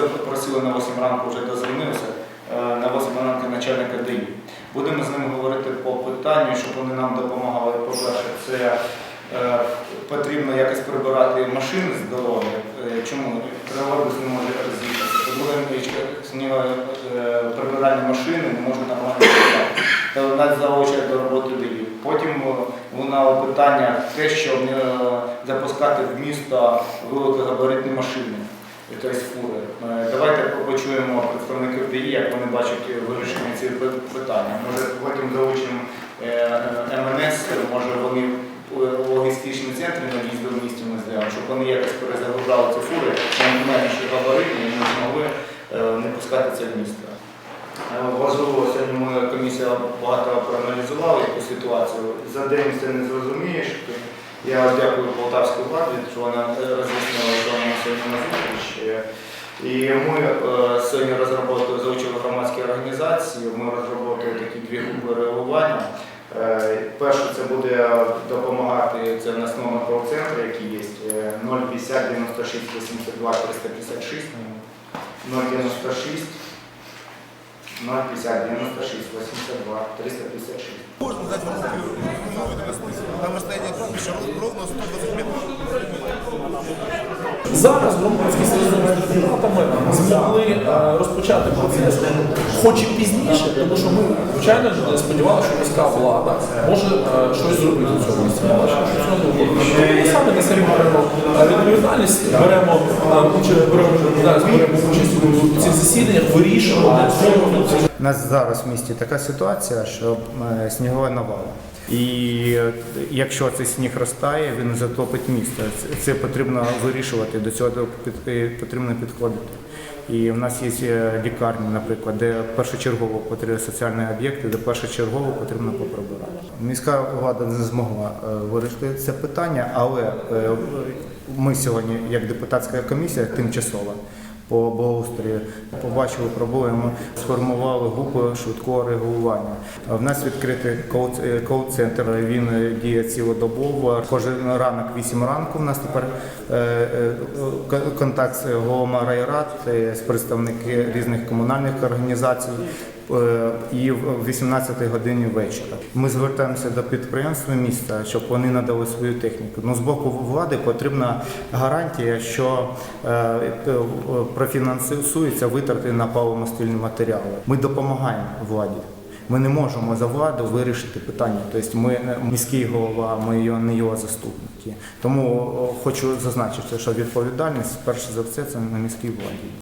запросили на 8 ранку, вже дозвонився, е, на 8 ранку начальника ДАІ. Будемо з ним говорити по питанню, щоб вони нам допомагали. По-перше, це е, потрібно якось прибирати машини з дороги. Е, Чому? Тролейбус не може роз'їхати. По-друге, прибиральні машини не можуть нормально прибирати. Та нас залучать до роботи ДАІ. Потім лунало питання те, щоб е, запускати в місто великогабаритні машини, тобто фури. Е, Давайте почуємо представників ДАІ, як вони бачать вирішення цих питання. Може потім залучимо е, МНС, може вони е, логістичні центри на в'їзду в місті ми зробимо, щоб вони якось перезагружали ці фури, менші габаритні, і ми змогли е, не пускати це в місто. Е, Важливо, сьогодні ми комісія багато проаналізувала яку ситуацію. За день це не зрозумієш. Я дякую полтавській владі, що вона е, роз'яснила, що вона сьогодні на Е, І ми е, сьогодні розробили, залучили громадські організації, ми розробили такі дві групи реагування. Е, Перше це буде допомагати, це в нас номер кол-центру, який є, е, 050 96 82 356, 096 050 96 82 356. Можно дать в руки Там расстояние кладбища ровно 120 метров. Зараз громадські з депутатами змогли е, розпочати процес, хоч і пізніше, тому що ми, звичайно, сподівалися, що міська влада може е, щось зробити в цьому місці. Ми саме на себе беремо е, відповідальність, беремо відповідальність, беремо участь у цих засіданнях, вирішуємо, У нас зараз в місті така ситуація, що е, снігова навала. І якщо цей сніг розтає, він затопить місто. Це- потрібно вирішувати, до цього е, потрібно підходити. І в нас є е, лікарні, наприклад, де першочергово потрібні соціальні об'єкти, де першочергово потрібно поприбирати. Міська влада не змогла е, вирішити це питання, але ми сьогодні, як депутатська комісія, тимчасова по благоустрою, побачили проблему, сформували групу швидкого реагування. В нас відкритий е, кол-центр, він е, діє цілодобово. Кожен ранок 8 ранку. У нас тепер е, контакт з головами райрад, з представники різних комунальних організацій. Е, І в 18 годині вечора ми звертаємося до підприємства міста, щоб вони надали свою техніку. Ну з боку влади потрібна гарантія, що е, е, профінансуються витрати на паливомастильні матеріали. Ми допомагаємо владі. Ми не можемо за владу вирішити питання. Тобто ми міський голова, ми його не його заступники. Тому хочу зазначити, що відповідальність перш за все це на міській владі.